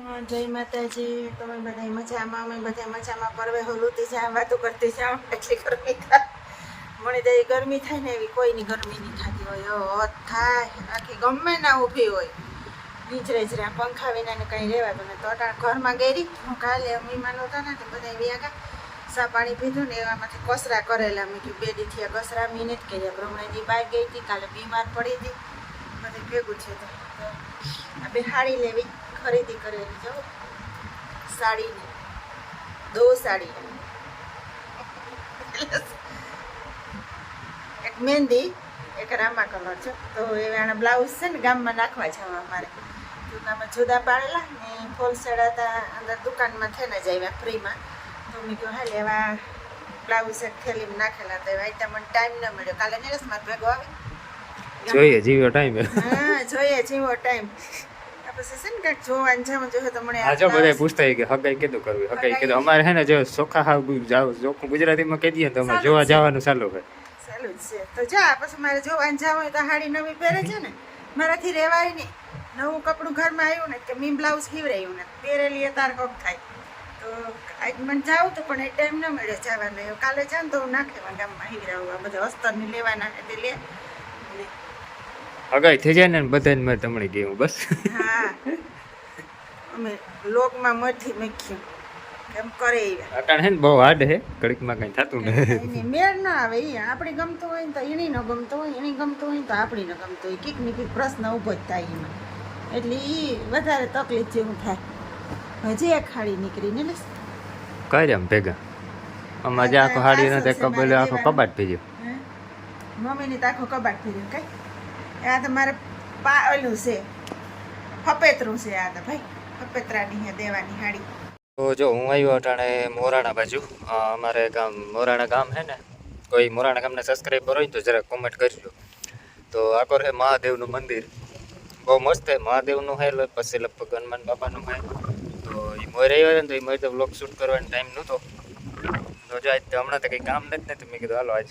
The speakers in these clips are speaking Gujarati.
જય માતાજી. તમે બધા મજામાં? અમે બધા મજામાં. પરવે હલુતી જાય વાતો કરતી જાઓ. એટલી ગરમી થાય. મને તો ગરમી થાય ને એવી કોઈની ગરમી નહીં થતી હોય. થાય. આખી ગમે ના ઊભી હોય. નીચરે જ રહ્યા. પંખા વિના ને કંઈ રહેવાતું ને તો ઘરમાં ગેરી. હું કાલે મહેમાન હતા ને, તો બધા વ્યા ગયા. સા પાણી પીધું ને એવામાંથી કસરા કરેલા. મેં કીધું, બે દીથી કસરા, મિનિટ કર્યા. પ્રમાણેજી બહાર ગઈ હતી. કાલે બીમાર પડી હતી. બધે ભેગું છે તો આ બે સાડી લેવી. ખરીદી કરેલી જો સાડીની. દો સાડી. એક મહેંદી એક રામા કલર છે. તો એ આના બ્લાઉઝ છે ને ગામમાં નાખવા જવા અમારે દુકાનમાં જુદા પાડેલા ને ફોલસેડ હતા અંદર દુકાનમાં થઈને જ આવ્યા ફ્રીમાં. તો મેં કહ્યું હાલ એવા બ્લાઉઝ એક થેલીમાં નાખેલા તો એવા મને ટાઈમ ન મળ્યો. કાલે નીરસ માર ભેગો આવે. જોઈએ જીવ્યો ટાઈમ હા જોઈએ જીવો ટાઈમ પછી છે ને કાંઈક જોવાનું જો બધા પૂછતા હોય કે હગાઈ કીધું કરવી હગાઈ કીધું. અમારે હે ને જો સોખા હાવ ચોખ્ખું ગુજરાતીમાં કહી દઈએ તો અમે જોવા જવાનું ચાલુ હોય. ચાલુ જ છે. તો જા પછી મારે જોવાનું જવું હોય તો હાડી નવી પહેરે છે ને. મારાથી રહેવાય નહીં. નવું કપડું ઘરમાં આવ્યું ને કે મીમ બ્લાઉઝ હીવરાયું ને. પહેરેલી એ તાર કોક થાય. તો આજ મને જાવું તો પણ એ ટાઈમ ન મળે જવાનો. કાલે જાઉં તો હું નાખેવા ગામમાં હીરાવું આ બધા અસ્તરની લેવાના એટલે લે. હગાઈ થઈ જાય ને બધાને મેં તમને કહ્યું બસ. હા. અમે લોકમાં મઠી મેખ્યું. એમ કરે અટાણ હે ને બહુ હાર્ડ હે ઘડીકમાં કઈ થતું ને મેળ ના આવે એ આપણે ગમતો હોય ને તો એની ન ગમતો હોય એની ગમતું હોય તો આપણી ન ગમતું હોય. કીક ને કીક પ્રશ્ન ઊભો જ થાય એમાં. એટલે એ વધારે તકલીફ જેવું થાય. હજી એક ખાડી નીકળીને લે. કઈ આમ ભેગા. અમારે આખો હાડી નથી કબલ આખો કબાટ ગયો મમ્મીની તો આખો કબાટ ફેર્યું કઈ? આ તમારે મારે પા છે. ફપેતરું છે આ તો ભાઈ. ફપેતરાની દેવાની હાડી. તો જો, હું આવ્યો અટાણે મોરાણા બાજુ. અમારે ગામ, મોરાણા ગામ હે ને? કોઈ મોરાણા ગામને સબસ્ક્રાઈબર હોય તો જરા કોમેન્ટ કરજો. તો આગળ હે મહાદેવનું મંદિર. બહુ મસ્ત હે, મહાદેવનું હે પછી લગભગ હનુમાન બાપાનું હે. તો એ મોર આવ્યો ને તો એ મોર તો બ્લોગ શૂટ કરવાનો ટાઈમ નહોતો. તો જો, આજ હમણાં તો કંઈ કામ નથી ને તો મેં કીધું, હાલો, આજ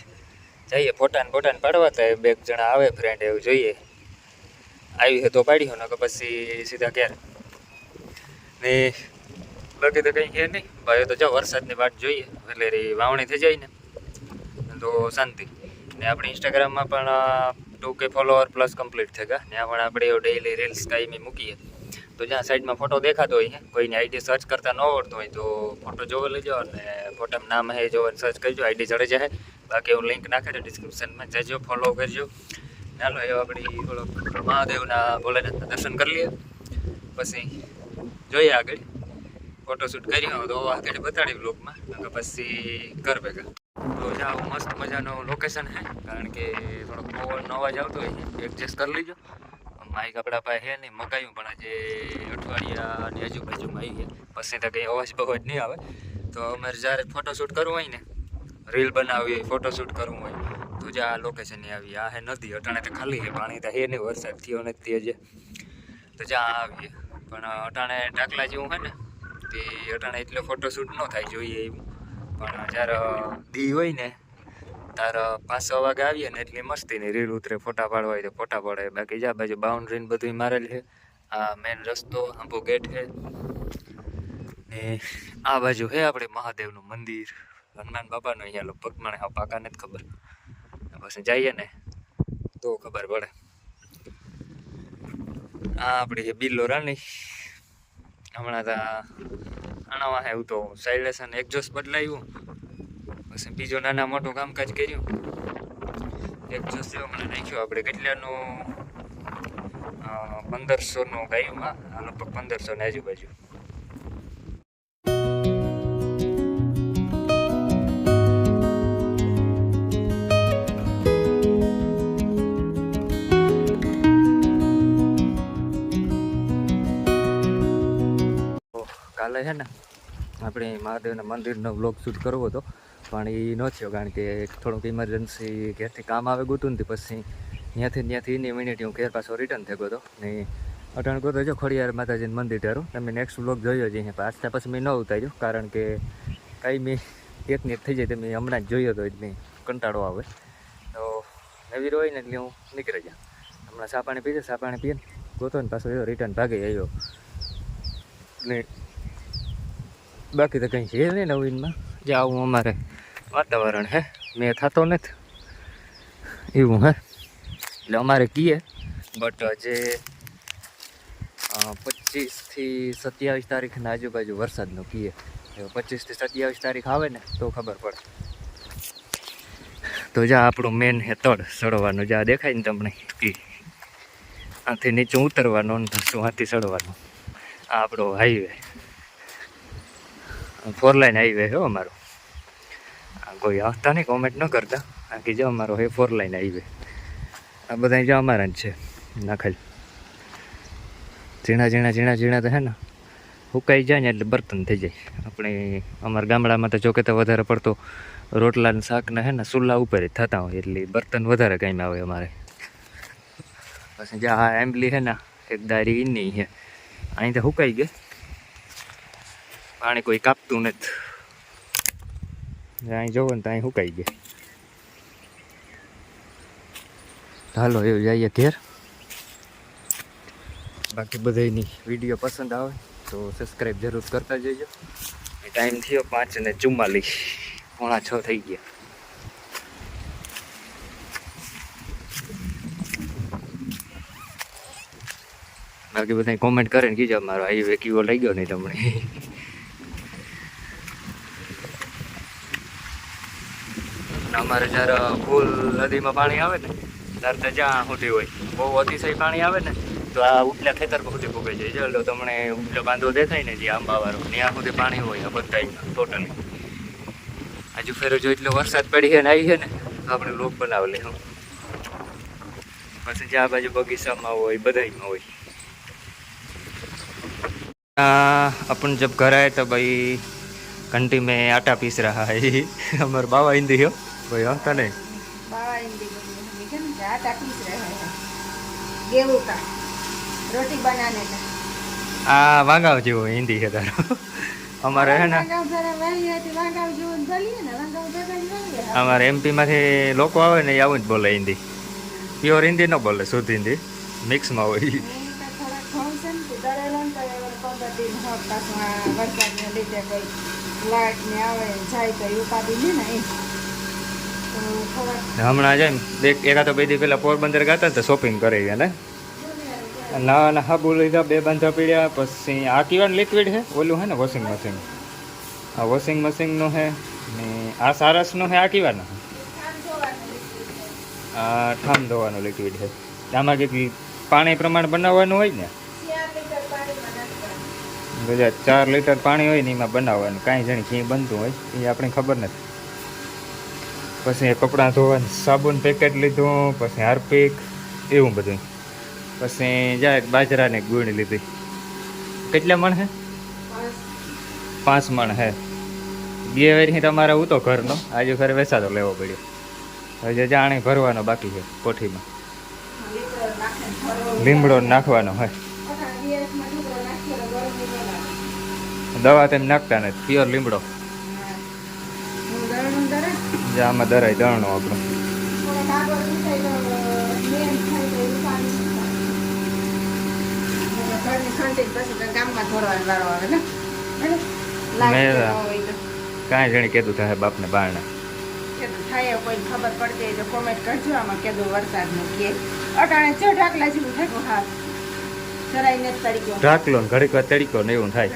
જઈએ, ફોટાને ફોટાને પાડવા તો બે જણા આવે ફ્રેન્ડ એવું જોઈએ. આવી હે તો પાડ્યો ને પછી સીધા ક્યારે ને બાકી તો કંઈ છે નહીં. ભાઈ, તો જો વરસાદની વાટ જોઈએ. એટલે વાવણી થઈ જાય ને. તો શાંતિ. ને આપણે ઇન્સ્ટાગ્રામમાં પણ ટુ કે ફોલોવર પ્લસ કમ્પ્લીટ થઈ ગયા. ત્યાં પણ આપણે ડેઈલી રીલ્સ કાયમી મૂકીએ. તો જ્યાં સાઈડમાં ફોટો દેખાતો હોય છે કોઈની આઈડી સર્ચ કરતા ન આવડતો હોય તો ફોટો જોવા લેજો અને ફોટામાં નામ હે જોવા સર્ચ કરજો આઈડી ચડે જાય બાકી હું લિંક નાખી ડિસ્ક્રિપ્શનમાં જજો ફોલો કરજો. ચાલો એ આપણી થોડોક મહાદેવના ભોલેનાથના દર્શન કરી લઈએ. પછી જોઈએ આગળ. ફોટોશૂટ કર્યો તો આગળ બતાડી બ્લોગમાં પછી કર ભેગા. તો જાઓ, મસ્ત મજાનું લોકેશન હે. કારણ કે થોડોક પવનનો અવાજ આવતો હોય એડજસ્ટ કરી લીજો. માઇક આપણા પાસે હે નહીં મગાવ્યું પણ આજે અઠવાડિયાની આજુબાજુમાં આવી ગયા. પછી તો કંઈ અવાજ બવાજ નહીં આવે. તો અમારે જ્યારે ફોટોશૂટ કરવું હોય ને રીલ બનાવી હોય ફોટોશૂટ કરવું હોય, તો જ આ લોકેશને આવી. આ હે નદી, અટાણે તો ખાલી હે પાણી, તો હે નહીં, વરસાદ થયો નથી હજી. તો જ્યાં આવીએ પણ અટાણે ટાકલા જેવું હોય ને, તે અટાણે એટલે ફોટોશૂટ ન થાય જોઈએ એવું. પણ જ્યારે દી હોય ને તારે પાંચ છ વાગે આવીએ ને, એટલી મસ્તીની રીલ ઉતરે, ફોટા પાડવા હોય તો ફોટા પાડે. બાકી જા બાજુ બાઉન્ડ્રી ને બધું મારેલ છે. આ મેન રસ્તો, આંબો ગેટ છે. ને આ બાજુ છે આપણે મહાદેવનું મંદિર. હનુમાન બાપાનો અહીંયા લગભગ મને હા પાકા નથી ખબર. પછી જઈએ ને, તો ખબર પડે. આ આપણી છે બિલ્લો રાની, હમણાં તો આણામાં એવું તો સાઇલેશન એક્ઝોસ્ટ બદલાયું. પછી બીજું નાના મોટું કામકાજ કર્યું. એક્ઝોસ્ટ એવો મને નાખ્યો આપણે કેટલાનું પંદરસોનું ગાયું આ લગભગ પંદરસોની આજુબાજુ. કાલે છે ને આપણે મહાદેવના મંદિરનો વ્લોગ શૂટ કરવો હતો. પણ એ ન થયો કારણ કે થોડુંક ઇમરજન્સી ઘેરથી કામ આવે ગયું ને પછી ત્યાંથી ત્યાંથી એની મિનિટ હું ઘેર પાછો રિટર્ન થઈ ગયો હતો. ને અટાણ કરતો જો ખોડિયાર માતાજીનું મંદિર ધારું. તમે નેક્સ્ટ વ્લોગ જોયો જ અહીંયા આજતા પછી મેં ન ઉતાર્યો કારણ કે કાંઈ મેં એક ને એક થઈ જાય તો મેં હમણાં જ જોયો હતો એટલે મેં કંટાળો આવે. તો નવી હોય ને એટલે હું નીકળી જાઉં હમણાં સા પાણી પીધે સાપાણી પીએ ગોતો ને પાછો રિટર્ન ભાગે આવ્યો. ને બાકી તો કંઈ છે નહીં નવીનમાં. જે આવું અમારે વાતાવરણ, હે? મેં થતો નથી. એવું, હે? એટલે અમારે કીએ બટ જે પચીસથી સત્યાવીસ તારીખના આજુબાજુ વરસાદનું કીએ. પચીસથી સત્યાવીસ તારીખ આવે ને, તો ખબર પડે. તો જ્યાં આપણું મેન હે તળ સડવાનું જા દેખાય ને તમને, કી. આથી નીચે ઉતરવાનું ને આથી સડવાનું આપણો હાઈવે ફોર લાઈન હાઈવે હો અમારો. કોઈ આવતા નહીં કોમેન્ટ ન કરતા. બાકી જો અમારો હે ફોર લાઈન હાઈવે આ બધા જો અમારા જ છે. નાખેલ ઝીણા ઝીણા ઝીણા ઝીણા તો હે ને, હુકાઈ જાય ને એટલે બર્તન થઈ જાય. આપણે અમારા ગામડામાં તો જોકે તો વધારે પડતો રોટલા ને શાક હે ને ચૂલા ઉપર જ થતા હોય એટલે બર્તન વધારે કાંઈ આવે અમારે. પછી જ્યાં આ એમ્બલી હે ને, એક દારી ઈની છે અહીં તો સુકાઈ ગઈ. પાણી કોઈ કાપતું નથી. અહીં જોવો ને તો અહીં હુકાઈ ગયા. હાલો એવું જઈએ ઘેર. બાકી બધાની વીડિયો પસંદ આવે તો સબસ્ક્રાઈબ જરૂર કરતા જજો ટાઈમ થયો પાંચ ને ચુમ્માલીસ. પોણા છ થઈ ગયા. બાકી બધા કોમેન્ટ કરે ને કીજો મારો આવી કેવો લઈ ગયો નહીં તમને. અમારે જ્યારે ફૂલ નદીમાં પાણી આવે ને ત્યારે તો જ્યાં સુધી હોય બહુ અતિશય પાણી આવે ને તો આ ઉપલા ખેતર પર સુધી ભૂગાઈ જાય જો તમને ઉપલો બાંધો દેખાય ને જે આંબાવાળો ત્યાં સુધી પાણી હોય આ બધા ટોટલી હજુ ફેરો જો એટલો વરસાદ પડી છે ને આવી છે ને તો આપણે લોક બનાવેલી હું પછી જ્યાં બાજુ બગીચામાં હોય બધામાં હોય अपन जब घर आए तो भाई घंटी में आटा पीस रहा है हमारे बाबा हिंदी हो કોઈ. હસતા નહીં આ વાંગાવ જેવો હિન્દી હતા અમારે હે ને અમારે એમપી માંથી લોકો આવે ને આવું જ બોલે હિન્દી. પ્યોર હિન્દી ન બોલે શુદ્ધ હિન્દી. મિક્સમાં હોય. લાઈટ ને આવે જાય તો ઉપાધી ને એ. તો થોડાક એકા તો બે દી પહેલાં પોરબંદર ગાતા તો શોપિંગ કરી ગયા ને ના હા, બોલ લીધા બે બાંધા પીડ્યા, પછી આ કીવાનું લિક્વિડ છે, ઓલું હે ને વોશિંગ મશીન આ વોશિંગ મશીનનું છે ને આ સારસનું છે આ કીવાનું આ ઠામ ધોવાનું લિક્વિડ છે આમાં કે પાણી પ્રમાણ બનાવવાનું હોય ને. બધા ચાર લીટર પાણી હોય ને એમાં બનાવવાનું, કાંઈ જણી ક્યાંય બનતું હોય, એ આપણે ખબર નથી પછી કપડાં ધોવાનું, સાબુન પેકેટ લીધું, પછી હાર્પિક, એવું બધું. પછી જાય બાજરાને ગુણ લીધી. કેટલા મણ હે? પાંચ મણ હે. બે વેરી તમારે હું તો ઘરનો, આજે ઘરે વેસાતો લેવો પડ્યો. હજી જાણે ભરવાનો બાકી છે કોઠીમાં. લીમડો નાખવાનો હોય. દવા તેમ નાખતા નથી પ્યોર લીમડો. જે આમાં દરાય દાણો આપણો. કાંઈ જણી કીધું થાય બાપને બારણે. થાય કોઈ ખબર પડતી હોય તો કોમેન્ટ કરજો આમાં કીધું વરસાદનું કે અટાણે ચો ઢાકલા જેવું થયું હા જરાય ને તરીકો ઢાકલો ઘડીક વાર તડીકો ને એવું થાય.